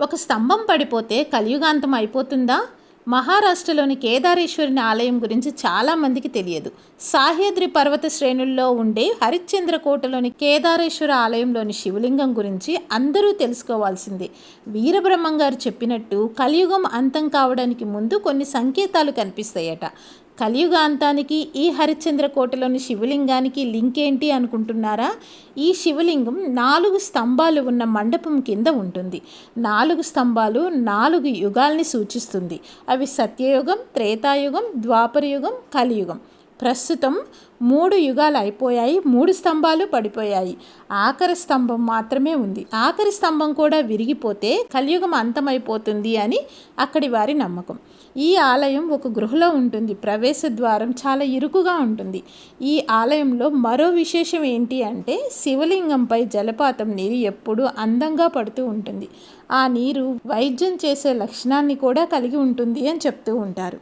ఒక స్తంభం పడిపోతే కలియుగాంతం అయిపోతుందా? మహారాష్ట్రలోని కేదారేశ్వరుని ఆలయం గురించి చాలామందికి తెలియదు. సాహ్యాద్రి పర్వత శ్రేణుల్లో ఉండే హరిశ్చంద్ర కోటలోని కేదారేశ్వర ఆలయంలోని శివలింగం గురించి అందరూ తెలుసుకోవాల్సిందే. వీరబ్రహ్మం గారు చెప్పినట్టు కలియుగం అంతం కావడానికి ముందు కొన్ని సంకేతాలు కనిపిస్తాయట. కలియుగాంతానికి ఈ హరిశ్చంద్ర కోటలోని శివలింగానికి లింక్ ఏంటి అనుకుంటున్నారా? ఈ శివలింగం నాలుగు స్తంభాలు ఉన్న మండపం కింద ఉంటుంది. నాలుగు స్తంభాలు నాలుగు యుగాల్ని సూచిస్తుంది. అవి సత్యయుగం త్రేతాయుగం ద్వాపరయుగం కలియుగం. ప్రస్తుతం మూడు యుగాలు అయిపోయాయి మూడు స్తంభాలు పడిపోయాయి. ఆఖరి స్తంభం మాత్రమే ఉంది. ఆఖరి స్తంభం కూడా విరిగిపోతే కలియుగం అంతమైపోతుంది అని అక్కడి వారి నమ్మకం. ఈ ఆలయం ఒక గృహలో ఉంటుంది. ప్రవేశ ద్వారం చాలా ఇరుకుగా ఉంటుంది. ఈ ఆలయంలో మరో విశేషం ఏంటి అంటే శివలింగంపై జలపాతం నీరు ఎప్పుడూ అందంగా పడుతూ ఉంటుంది. ఆ నీరు వైద్యం చేసే లక్షణాన్ని కూడా కలిగి ఉంటుంది అని చెప్తూ ఉంటారు.